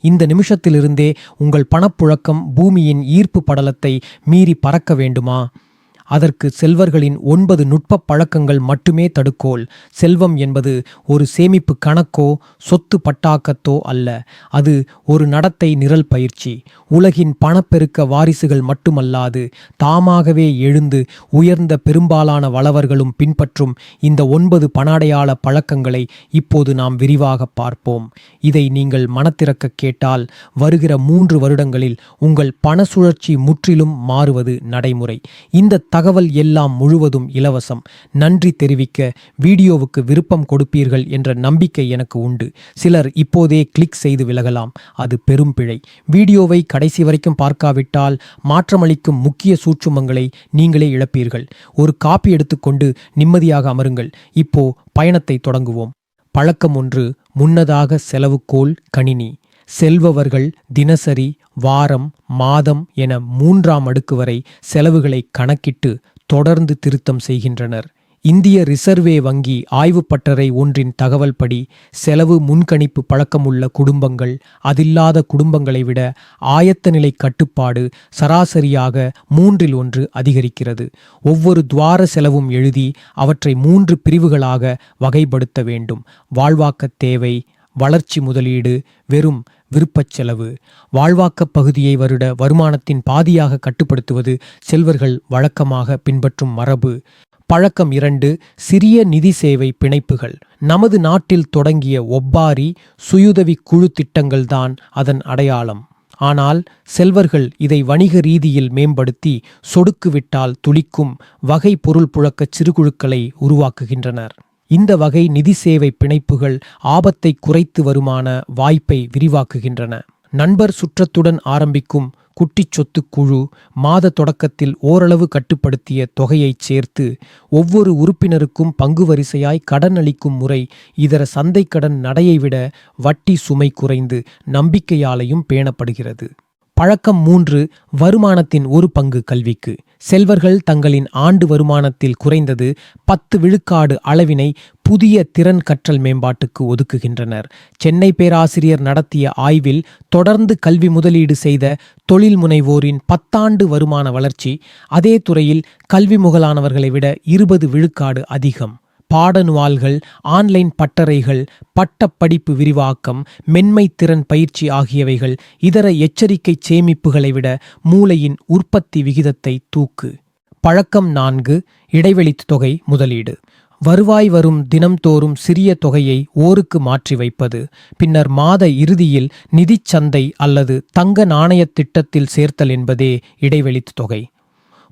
இந்த நிமிஷத்திலிருந்தே உங்கள் பணப்புழக்கம் பூமியின் ஈர்ப்பு படலத்தை மீறி பறக்க வேண்டுமா? அதற்கு செல்வர்களின் ஒன்பது நுட்பப் பழக்கங்கள் மட்டுமே தடுக்கோல். செல்வம் என்பது ஒரு சேமிப்பு கணக்கோ சொத்து பட்டாக்கத்தோ அல்ல. அது ஒரு நடத்தை நிரல் பயிற்சி. உலகின் பணப்பெருக்க வாரிசுகள் மட்டுமல்லாது தாமாகவே எழுந்து உயர்ந்த பெரும்பாலான வளவர்களும் பின்பற்றும் இந்த ஒன்பது பணாடையாள பழக்கங்களை இப்போது நாம் விரிவாக பார்ப்போம். இதை நீங்கள் மனத்திறக்க கேட்டால் வருகிற மூன்று வருடங்களில் உங்கள் பண சுழற்சி முற்றிலும் மாறுவது நடைமுறை. இந்த தகவல் எல்லாம் முழுவதும் இலவசம். நன்றி தெரிவிக்க வீடியோவுக்கு விருப்பம் கொடுப்பீர்கள் என்ற நம்பிக்கை எனக்கு உண்டு. சிலர் இப்போதே கிளிக் செய்து விலகலாம். அது பெரும் பிழை. வீடியோவை கடைசி வரைக்கும் பார்க்காவிட்டால் மாற்றமளிக்கும் முக்கிய சூட்சுமங்களை நீங்களே இழப்பீர்கள். ஒரு காப்பி எடுத்துக்கொண்டு நிம்மதியாக அமருங்கள். இப்போ பயணத்தை தொடங்குவோம். பழக்கம் ஒன்று முன்னதாக செலவுக்கோள் கணினி. செல்பவர்கள் தினசரி வாரம் மாதம் என மூன்றாம் அடுக்கு வரை செலவுகளை கணக்கிட்டு தொடர்ந்து திருத்தம் செய்கின்றனர். இந்திய ரிசர்வே வங்கி ஆய்வு பட்டறை ஒன்றின் தகவல்படி செலவு முன்கணிப்பு பழக்கமுள்ள குடும்பங்கள் அதில்லாத குடும்பங்களை விட ஆயத்த நிலை கட்டுப்பாடு சராசரியாக மூன்றில் ஒன்று அதிகரிக்கிறது. ஒவ்வொரு துவார செலவும் எழுதி அவற்றை மூன்று பிரிவுகளாக வகைப்படுத்த வேண்டும். வாழ்வாக்கத் தேவை வளர்ச்சி முதலீடு வெறும் விருப்பச் செலவு வாழ்வாக்கப் பகுதியை வருட வருமானத்தின் பாதியாக கட்டுப்படுத்துவது செல்வர்கள் வழக்கமாக பின்பற்றும் மரபு. பழக்கம் இரண்டு சிறிய நிதி சேவை பிணைப்புகள். நமது நாட்டில் தொடங்கிய ஒப்பாரி சுயுதவி குழு திட்டங்கள்தான் அதன் அடையாளம். ஆனால் செல்வர்கள் இதை வணிக ரீதியில் மேம்படுத்தி சொடுக்குவிட்டால் துளிக்கும் வகை பொருள் புழக்கச் சிறுகுழுக்களை உருவாக்குகின்றனர். இந்த வகை நிதி சேவை பிணைப்புகள் ஆபத்தை குறைத்து வருமான வாய்ப்பை விரிவாக்குகின்றன. நண்பர் சுற்றத்துடன் ஆரம்பிக்கும் குட்டிச் சொத்து குழு மாத தொடக்கத்தில் ஓரளவு கட்டுப்படுத்திய தொகையைச் சேர்த்து ஒவ்வொரு உறுப்பினருக்கும் பங்கு வரிசையாய் கடன் அளிக்கும் முறை இதர சந்தை கடன் நடையை விட வட்டி சுமை குறைந்து நம்பிக்கையாலையும் பேணப்படுகிறது. பழக்கம் மூன்று வருமானத்தின் ஒரு பங்கு கல்விக்கு. செல்வர்கள் தங்களின் ஆண்டு வருமானத்தில் குறைந்தது பத்து விழுக்காடு அளவினை புதிய திறன் கற்றல் மேம்பாட்டுக்கு ஒதுக்குகின்றனர். சென்னை பேராசிரியர் நடத்திய ஆய்வில் தொடர்ந்து கல்வி முதலீடு செய்த தொழில் முனைவோரின் பத்தாண்டு வருமான வளர்ச்சி அதே துறையில் கல்வி முகலானவர்களை விட இருபது விழுக்காடு அதிகம். பாடநுவால்கள் ஆன்லைன் பட்டறைகள் பட்டப்படிப்பு விரிவாக்கம் மென்மை திறன் பயிற்சி ஆகியவைகள் இதர எச்சரிக்கை சேமிப்புகளை விட மூளையின் உற்பத்தி விகிதத்தை தூக்கு. பழக்கம் நான்கு இடைவெளித் தொகை முதலீடு. வருவாய் வரும் தினம்தோறும் சிறிய தொகையை ஓருக்கு மாற்றி வைப்பது. பின்னர் மாத இறுதியில் நிதிச் சந்தை அல்லது தங்க நாணயத் திட்டத்தில் சேர்த்தல் என்பதே இடைவெளித் தொகை.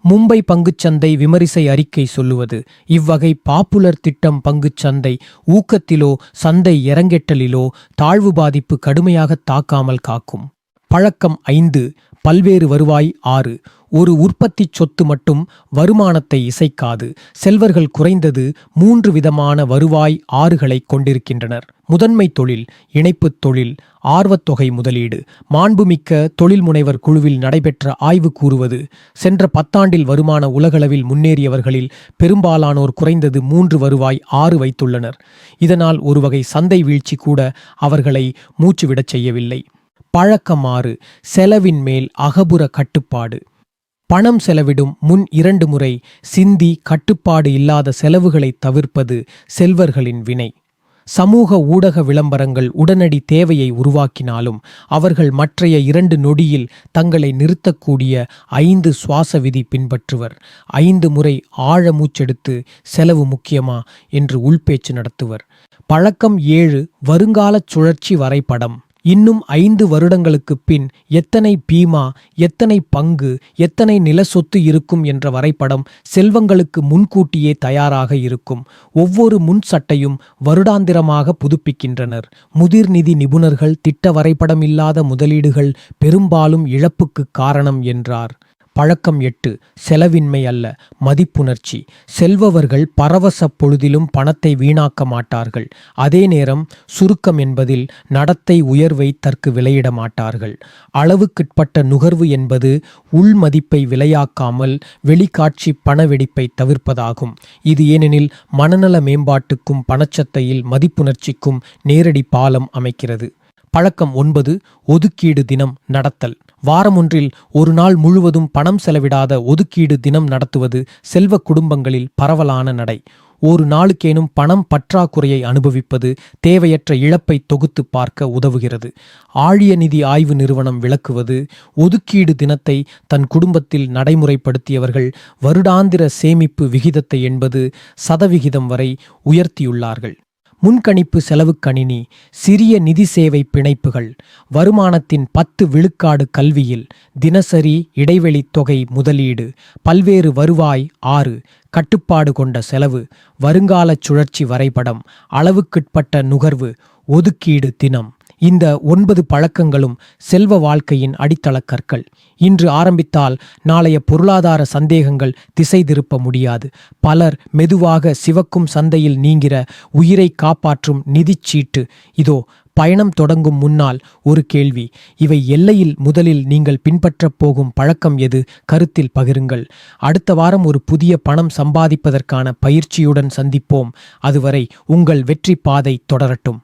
மும்பை பங்குச்சந்தை விமரிசை அறிக்கை சொல்லுவது. இவ்வகை பாப்புலர் திட்டம் பங்குச்சந்தை ஊக்கத்திலோ சந்தை இறங்கெட்டலிலோ தாழ்வு பாதிப்பு கடுமையாக தாக்காமல் காக்கும். பழக்கம் ஐந்து பல்வேறு வருவாய் ஆறு. ஒரு உற்பத்தி சொத்து மட்டும் வருமானத்தை இசைக்காது. செல்வர்கள் குறைந்தது மூன்று விதமான வருவாய் ஆறுகளை கொண்டிருக்கின்றனர். முதன்மை தொழில் இணைப்புத் தொழில் ஆர்வத்தொகை முதலீடு. மாண்புமிக்க தொழில் முனைவர் குழுவில் நடைபெற்ற ஆய்வு கூறுவது சென்ற பத்தாண்டில் வருமான உலகளவில் முன்னேறியவர்களில் பெரும்பாலானோர் குறைந்தது மூன்று வருவாய் ஆறு வைத்துள்ளனர். இதனால் ஒருவகை சந்தை வீழ்ச்சி கூட அவர்களை மூச்சுவிடச் செய்யவில்லை. பழக்கமாறு செலவின் மேல் அகபுற கட்டுப்பாடு. பணம் செலவிடும் முன் இரண்டு முறை சிந்தி கட்டுப்பாடு இல்லாத செலவுகளை தவிர்ப்பது செல்வர்களின் வினை. சமூக ஊடக விளம்பரங்கள் உடனடி தேவையை உருவாக்கினாலும் அவர்கள் மற்றைய இரண்டு நொடியில் தங்களை நிறுத்தக்கூடிய ஐந்து சுவாச விதி பின்பற்றுவர். ஐந்து முறை ஆழ மூச்செடுத்து செலவு முக்கியமா என்று உள்பேச்சு நடத்துவர். பழக்கம் ஏழு வருங்காலச் சுழற்சி வரைபடம். இன்னும் ஐந்து வருடங்களுக்குப் பின் எத்தனை பீமா எத்தனை பங்கு எத்தனை நில சொத்து இருக்கும் என்ற வரைபடம் செல்வங்களுக்கு முன்கூட்டியே தயாராக இருக்கும். ஒவ்வொரு முன் சட்டையும் வருடாந்திரமாக புதுப்பிக்கின்றனர். முதிர்நிதி நிபுணர்கள் திட்ட வரைபடம் இல்லாத முதலீடுகள் பெரும்பாலும் இழப்புக்கு காரணம் என்றார். பழக்கம் எட்டு செலவின்மை அல்ல மதிப்புணர்ச்சி. செல்பவர்கள் பரவச பொழுதிலும் பணத்தை வீணாக்க மாட்டார்கள். அதே நேரம் சுருக்கம் என்பதில் நடத்தை உயர்வை தற்கு விலையிட மாட்டார்கள். அளவுக்குட்பட்ட நுகர்வு என்பது உள்மதிப்பை விலையாக்காமல் வெளிக்காட்சி பணவெடிப்பை தவிர்ப்பதாகும். இது ஏனெனில் மனநல மேம்பாட்டுக்கும் பணச்சத்தையில் மதிப்புணர்ச்சிக்கும் நேரடி பாலம் அமைக்கிறது. பழக்கம் ஒன்பது ஒதுக்கீடு தினம் நடத்தல். வாரமொன்றில் ஒரு நாள் முழுவதும் பணம் செலவிடாத ஒதுக்கீடு தினம் நடத்துவது செல்வ குடும்பங்களில் பரவலான நடை. ஒரு நாளுக்கேனும் பணம் பற்றாக்குறையை அனுபவிப்பது தேவையற்ற இழப்பை தொகுத்து பார்க்க உதவுகிறது. ஆழிய நிதி ஆய்வு நிறுவனம் விளக்குவது ஒதுக்கீடு தினத்தை தன் குடும்பத்தில் நடைமுறைப்படுத்தியவர்கள் வருடாந்திர சேமிப்பு விகிதத்தை என்பது சதவிகிதம் வரை உயர்த்தியுள்ளார்கள். முன்கணிப்பு செலவு கணினி சிறிய நிதி சேவை பிணைப்புகள் வருமானத்தின் பத்து விழுக்காடு கல்வியில் தினசரி இடைவெளி தொகை முதலீடு பல்வேறு வருவாய் ஆறு கட்டுப்பாடு கொண்ட செலவு வருங்கால சுழற்சி வரைபடம் அளவுக்குட்பட்ட நுகர்வு ஒதுக்கீடு தினம். இந்த ஒன்பது பழக்கங்களும் செல்வ வாழ்க்கையின் அடித்தள கற்கள் இன்று ஆரம்பித்தால் நாளைய பொருளாதார சந்தேகங்கள் திசை திருப்ப முடியாது. பலர் மெதுவாக சிவக்கும் சந்தையில் நீங்கிற உயிரை காப்பாற்றும் நிதிச் சீட்டு. இதோ பயணம் தொடங்கும் முன்னால் ஒரு கேள்வி. இவை எல்லையில் முதலில் நீங்கள் பின்பற்றப் போகும் பழக்கம் எது? கருத்தில் பகிருங்கள். அடுத்த வாரம் ஒரு புதிய பணம் சம்பாதிப்பதற்கான பயிற்சியுடன் சந்திப்போம். அதுவரை உங்கள் வெற்றி பாதை தொடரட்டும்.